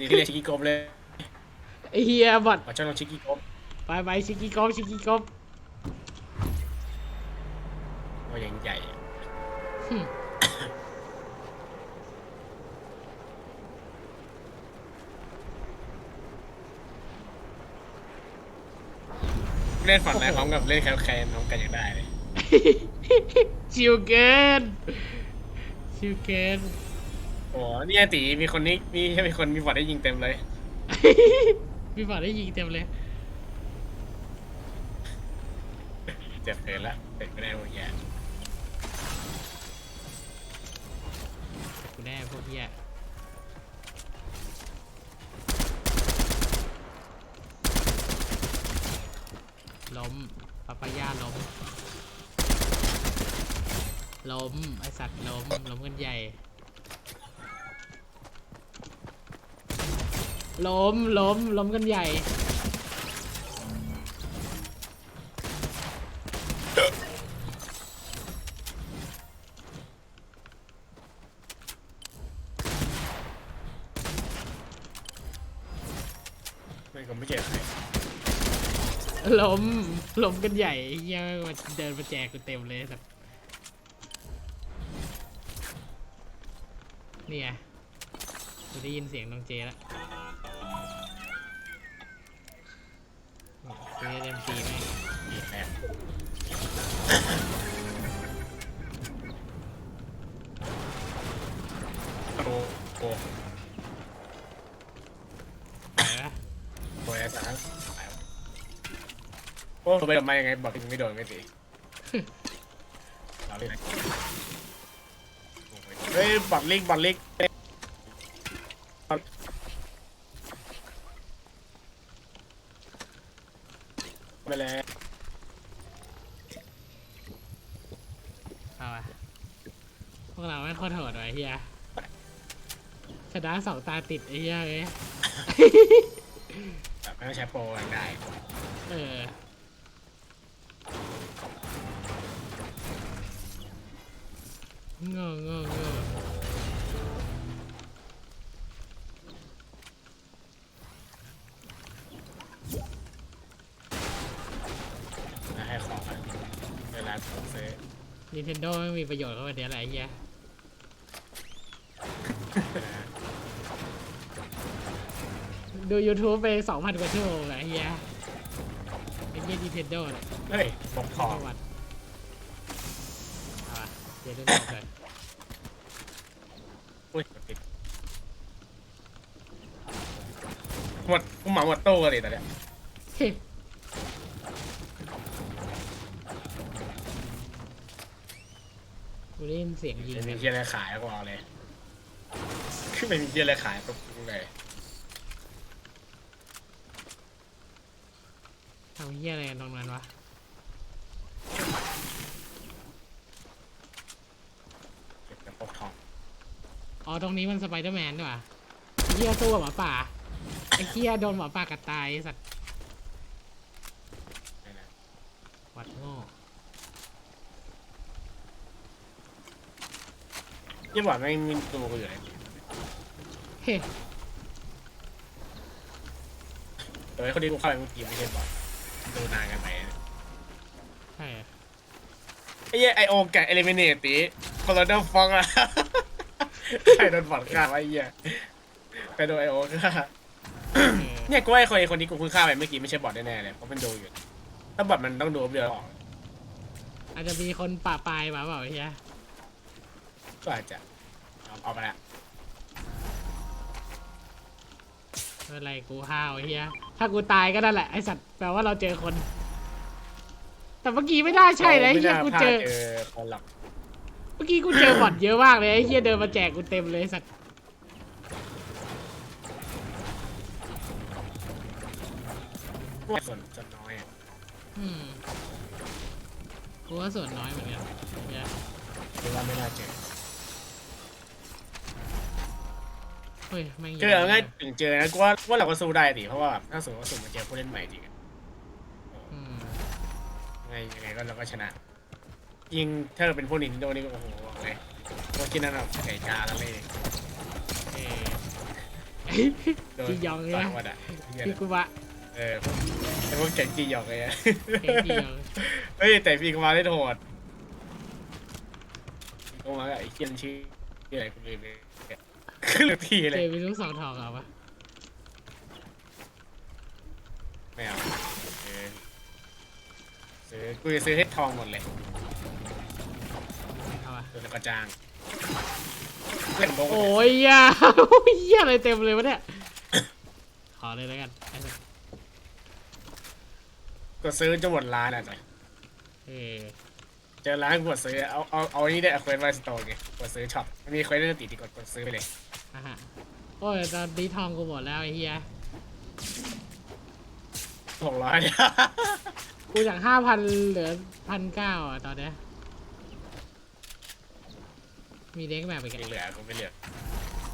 นี่เรียกชิคกี้กบเลยไอเฮียบอดขอชอบลองชิคกี้กบไปไปชิคกี้กบชิคกี้กบว่ายังใหญ่อะหึเล่นฝันไหนพร้อมกับเล่นแคลแคนพร้อมกันอย่างได้เลยชิวเกินชิวเกิน โอ้เนี่ยตีมีคนนี้มีใช่มีคนมีบอดได้ยิงเต็มเลย พี่บอดได้ยิงเต็มเลย เจ็บเกินละเจ็บไม่ได้หมดแย่กูแน่พวกเฮียล้มปาปายาล้ม ล้ม ไอสัตว์ล้ม ล้มกันใหญ่ ล้มล้มล้มกันใหญ่ ไม่ก็ไม่เจ็บใครล้มล้มกันใหญ่เฮียมาเดินมาแจกกูเต็มเลยสัตว์เนี่ยกูได้ยินเสียงน้องเจแล้ว เล่นตีไหมมีแม่โอ้โหไปปะโอ้ยสารโอ้ตัวไปทำไมยังไงบอกยังไม่โดนไม่ตีเอาเลยเฮ้ยบอลลิกบอลลิกไปแล้ว เอาปะพวกเราไม่งโคตรโหดว่ะเฮียชนะสองตาติดไอ้เฮียเลย แบบไม่ต้องใช้โปรยังได้เออโง่โง่โง่น Nintendo ไม่มีประโยชน์เข้ามาเดี๋ยวอะไรเฮียดู YouTube ไปสองพันกว่าชั่วโมงอะเฮียไอ้เฮีย Nintendo เนี่ยเฮ้ยบกของประวัติเอาอะเดี๋ยวเล่นต่อกันอุ้ยติดหมดกูเหมาหมดตู้เลยตอนเนี้ยเฮ้ กูได้ยินเสียงยิงไม่มีกันเที่ยอะไรขายก็เอาเลยคือไม่มีเที่ยอะไรขายก็กูเลยทำเฮียอะไรกันตรงนั้นวะเก็บกระปกทองอ๋อตรงนี้มันสไปเดอร์แมนด้วยว่ะไอ้เฮียสู้กับหมาป่าไอ้เฮียโดนหมาป่ากัดตายไอ้สัตว์นี่นะวัดโง่ ยี่บอกไม่มีตัวกูอยู่เลยเฮ้เออคนนี้กูเข้าไปเมื่อกี้ไม่ใช่บอกดูนานกันไปใช่อะไอ้เหี้ยไอโอแกะเอลิเมเนตตีคอร์โดฟองอะใครโดนบอดฆ่าวะไอ้เหี้ยใครโดนไอโอฆ่าเออเนี่ยกูว่าไอ้คนไอ้คนนี้กูเพิ่งฆ่าไปเมื่อกี้ไม่ใช่บอทแน่ๆเลยเพราะมันดูอยู่ ถ้าบอทมันต้องดูเรือออก อาจจะมีคนป่าปลายมาเปล่าไอ้เฮีย ก็อาจจะเอาเอาไปละไม่เป็นไรกูห้าวไอ้เฮียถ้ากูตายก็นั่นแหละไอสัตว์แปลว่าเราเจอคน แต่เมื่อกี้ไม่ได้ใช่เลยไอ้เฮียไม่กูน่าพลาดเจอเจอคนหรอกเมื่อกี้กูเจอบอทเยอะมากเลยไอ้เฮียเดินมาแจกกูเต็มเลยไอ้สัตว์ส่วนส่วนน้อยอะอืมกูว่าส่วนน้อยเหมือนกันเฮียคิดว่าไม่น่าเจอ เฮ้ยแม่งเจอง่ายถึงเจอนะกูว่าว่าเราก็สู้ได้ดิเพราะว่าถ้าสมมติว่าสุ่มมาเจอผู้เล่นใหม่จริงอะอืมยังไงยังไงก็เราก็ชนะ ยิงถ้าเราเป็นพวกนินโดนี่ก็โอ้โหบอกเลยพวกที่นั่นแบบไก่กาแล้วเลยเออไอ้โดนจียองต่เนี่ยหมดอะเหี้ยพี่กุบะเออไอ้พวกแก๊งจีหยอกไงอะ แกงจียองเฮ้ยแต่พี่กุมาได้โหดพี่กุมากับไอ้เคียนชื่อชื่ออะไรกูลืมเลย ขึ้นเลยทีเลเจยมีลูกสองทองเหรอวะไม่เอาเออซื้อกูจะซื้อให้ทองหมดเลยเอาวะตัวแล้วก็จ้างเล่นโบงโอ้ยยาโอ้ยเหี้ยอะไรเต็มเลยวะเนี่ย ขอเลยแล้วกันไอ้สัสก็ซื้อจะหมดร้านอะจ้ะเออเจอร้านกดซื้อเอาเอาเอาอันนี้ได้เควสไวสโตร์ไงกดซื้อช็อปมีเควสได้ติดที่กดกดซื้อไปเลย อะฮะโอ้ยตอนนี้ทองกูหมดแล้วไอ้เหี้ยหกร้อย กูจากห้าพันเหลือพันเก้าอะตอนเนี้ยมีเด็กแบบอีกยังอะเหลือกูไม่เหลือ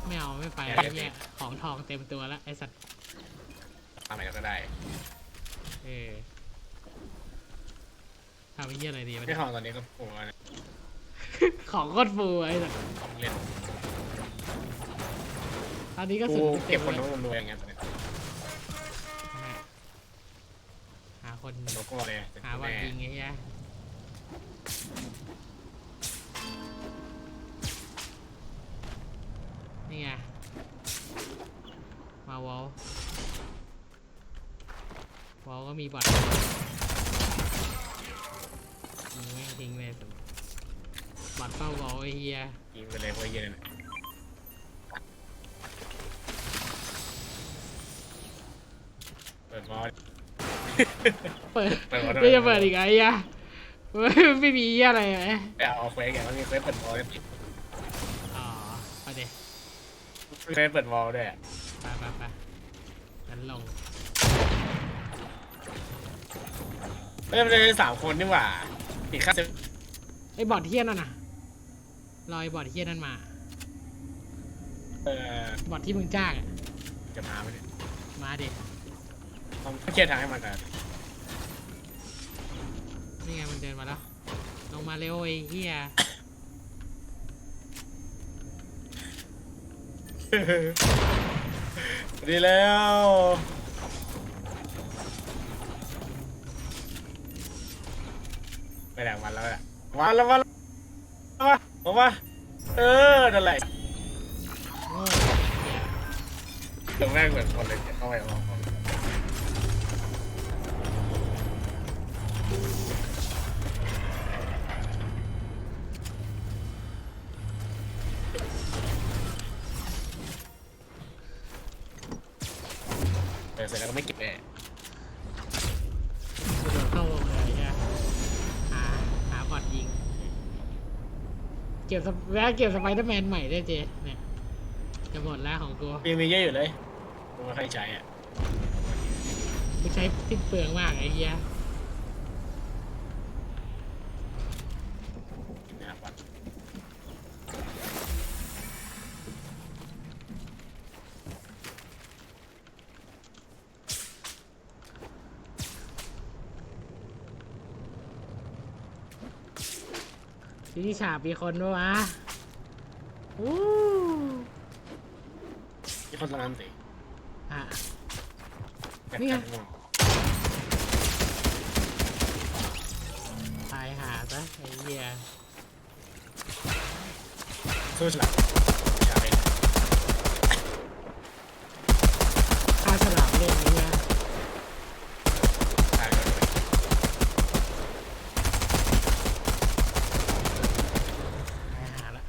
ไม่เอาไม่ไปแอบไอ้เหี้ยของทองเต็มตัวแล้วไอ้สัตว์ทำอะไรก็ได้ เออทำไอ้เหี้ยอะไรดีวะไม่เนี่ย ทองตอนนี้ก็โอ้โหนะของโคตรฟูไอ้สัตว์เล่นต อนนี้ก็กูสุดเก็บคนเลนู้ยนรวยอย่างเงี้ยตอนนี้หาคนโลโก้เลยหาวันแม่ยิงไอ้เหี้ยนี่ไง มาวอลวอลก็มีบัตรยิงแม่งทิ้งเลยสุดบัตรเข้าวอลไอ้เหี้ยยิงไปเลยพวกเหี้ย็นเปิดมอส เปิดเปิดวอลไม่จะเปิดอีกไงอะไม่มีเหี้ยอะไรไหมไปเอาเควสไงมันมีเควสเปิดมอลด้วยอ๋อไปเดี๋ยวเควสเปิดมอลด้วยอะไปไปไปงั้นลงเฮ้ยมันเลยสามคนนี่หว่าติดค่าเซฟไอ้บอดเฮี้ยนั่นน่ะรอยบอดเฮี้ยนั่นมา เอ่อบอดที่มึงจ้างอะจะมาไหมเนี่ยมาดิ ต้องเคลียร์ทางให้มันก่อนนี่ไงมันเดินมาแล้ว ลงมาเร็วไอ้เฮี้ยดีแล้วไปแดกวันแล้วแหละวันแล้ววันแล้วมาออกมาเออนั่นแหละโง่เดี๋ยวแม่งเหมือนคนเลยเข้าไปออก เออเสร็จแล้วก็ไม่เก็บแน่กูโดดเข้าวงเลยไอ้เฮี้ยหาหาบอดยิง เก็บสไปแวะเก็บสไปเดอร์แมนใหม่ได้วยเจเนี่ย จะหมดแล้วของกูยังมีเยอะอยู่เลยกูไม่ค่อยใช้อะ กูใช้สิ้นเปลืองมากไอ้เฮี้ย ที่ฉาบมีคนด้วยวะอู้ที่คนตรงนั้นสิอะ แบบนี่ไงแบบง่วงตายหาซะไอ้เหี้ยสู้ฉลามฉลามเอง ฆ่าฉลามเล่นนี่นะ ตายเลย ตายหาละ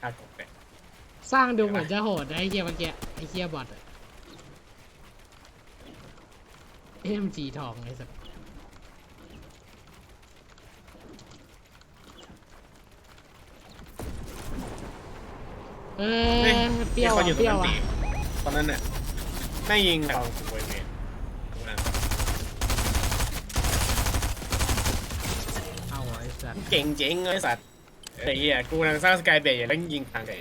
ฆ่ากบเป็ด สร้างดูเหมือนจะโหดนะไอ้เหี้ยเมื่อกี้ไอ้เหี้ยบอทอะเอ็มจีทองไอ้สัสเออเปรี้ยวเขาอะอยู่ตเปรงรี้ยวนั้นอะสิตอนนั้นเนี่ยไม่ยิงเอากูไปเวรตรงนั้นเอาไอ้สัสเก่งเจ๋งเลยสัตว์ไอ้เหี้ยกูกำลังสร้างสกายเบย์อยู่แล้วยิงทางไหน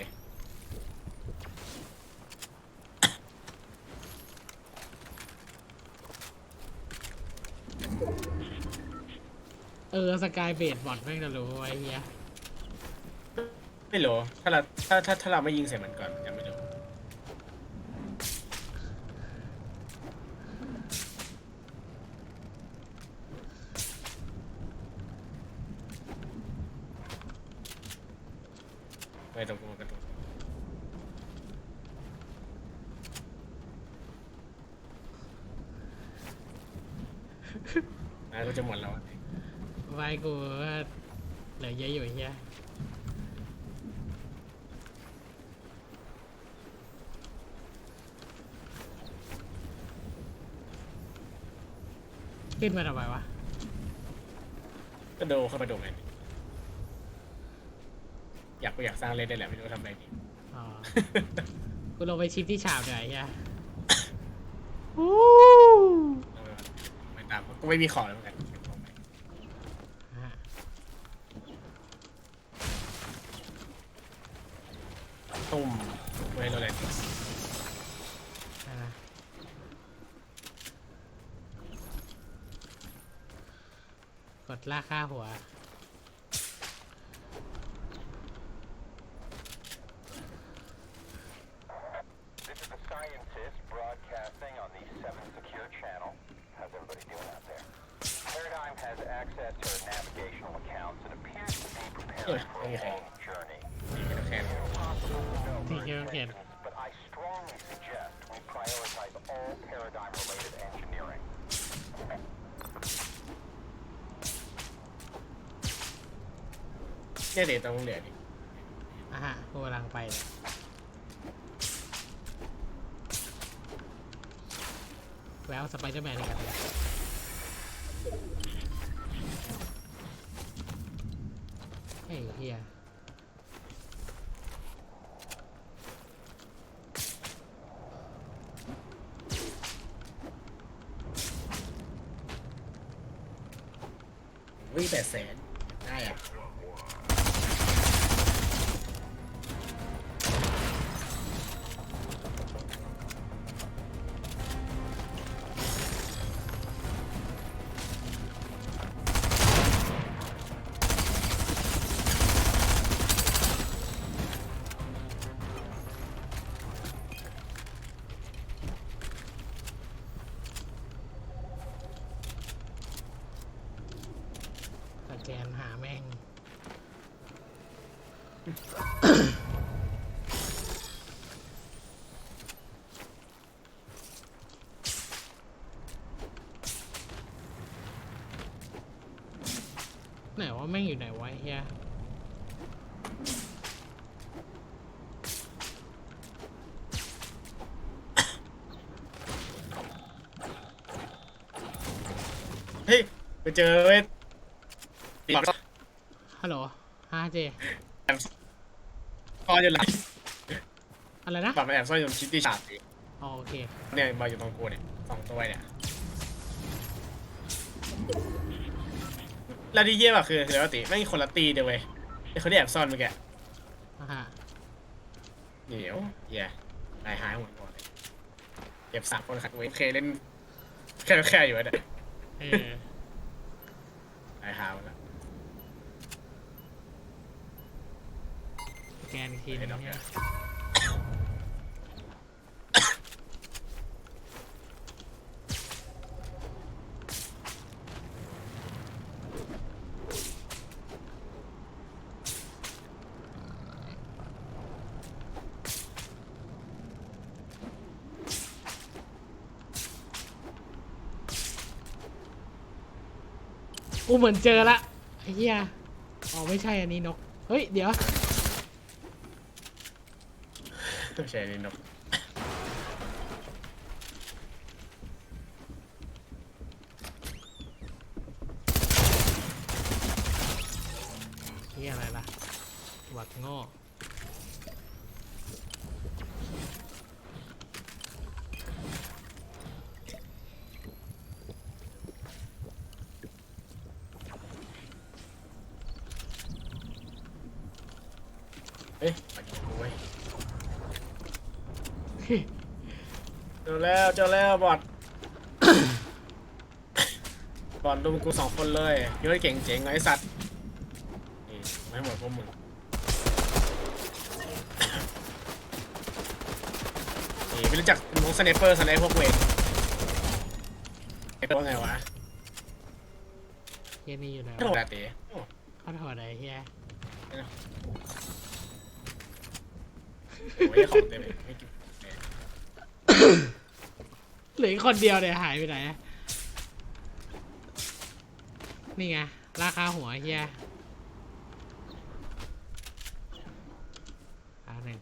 เออสกายเบดบอทแม่งจะรู้ไอ้เหี้ยไม่รู้ถ้าเราถ้าถ้าถ้าเราไม่ยิงใส่มันก่อนมันจะไม่รู้ไม่ต้องกลัวกันตรงนายก็จะหมดแล้วอะ ไว้กูว่าเหลือเยอะอยู่ไอ้เหี้ยขึ้นมาทำไมวะก็ดูเข้าไปดูไงอยากก็อยากสร้างเล่นได้แหละไม่รู้ทำอะไรดีอ๋อกูลงไปชิปที่ฉาบหน่อยไอ้เหี้ยเออไม่ตามก็ไม่มีของเลยเหมือนกัน ตุ่มเว้ยเรเลยอะกดลากค่าหัว เนี่ยเดี๋ยวต้องเหลือดิอะฮะกูกำลังไปแล้ววสไปเดอร์แมนอีกแล้วไอ้เหี้ย ไหนว่าแม่งอยู่ไหนวะเฮียเฮ้ยไปเจอเว้ยตีปัก ฮัลโหลฮะเจ แอบซ่ อนอยู่หลังอะไรนะปักแอบซ่อนอยู่ชิดที่ฉาบดิอ๋อโอเคเนี่ยมาอยู่ตรงกูเนี่ยสองตัวเนี่ยแล้วที่เยี่ยมอะคือเดี๋ยวติไม่งคนละตีเดียวเว้ยไอ้คนที่แอบซ่อนเมื่อกี้อะฮะเดี๋ยวเหี้ย่นายหายหมดก่อนเลยเก็บสามคนขัดเว้ยเคเล่นแค่แค่อยู่เนี่ยเออนายหาหมดแล้ว แกนทีนึงเนี่ยกูเหมือนเจอละไอ้เหี้ยอ๋อไม่ใช่อันนี้นก เฮ้ย เดี๋ยว ไม่ใช่นี่นกนี่อะไรล่ะ หวัดง้อฮ้ยมาดูกูเว้ยเจอ แล้วเจอแล้วบอดบอลดูมึงกูสองคนเลยเยอะเก่งเจ๋งไอ้สัตว์นี่ไม่หมดพวกมึงนี่ไม่รู้จักน้องสไนเปอร์สไนพวกเวรไอ้ตัวไงวะเฮียนี่อยู่แล้วโดดอะเต๋โอ้เขาถอดอะไรเฮียโหของเต็มเลยไม่กิน เหลืออีกคนเดียวเนี่ยหายไปไหน นี่ไง ราคาหัวเฮียอันหนึ่ง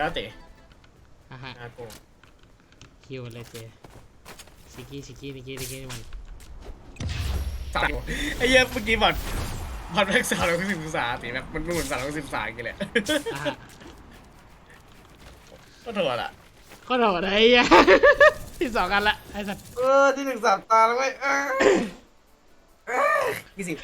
เดี๋ยวเต๋อะฮะนาโกคิวเลยเจชิกกี้ชิกกี้นิกกี้นิกกี้มันสามไอ้เหี้ยเมื่อกี้บอดบอดแม็กซ์สาวร้อยสิบองศาตีแบบมันเหมือนสาวร้อยสิบองศากันเลยอะฮะก็โทษอะก็โดดไอ้เหี้ยที่สองกันละไอ้สัตว์ เออที่หนึ่งสามตาแล้วเว้ยเออเออกี่สิบ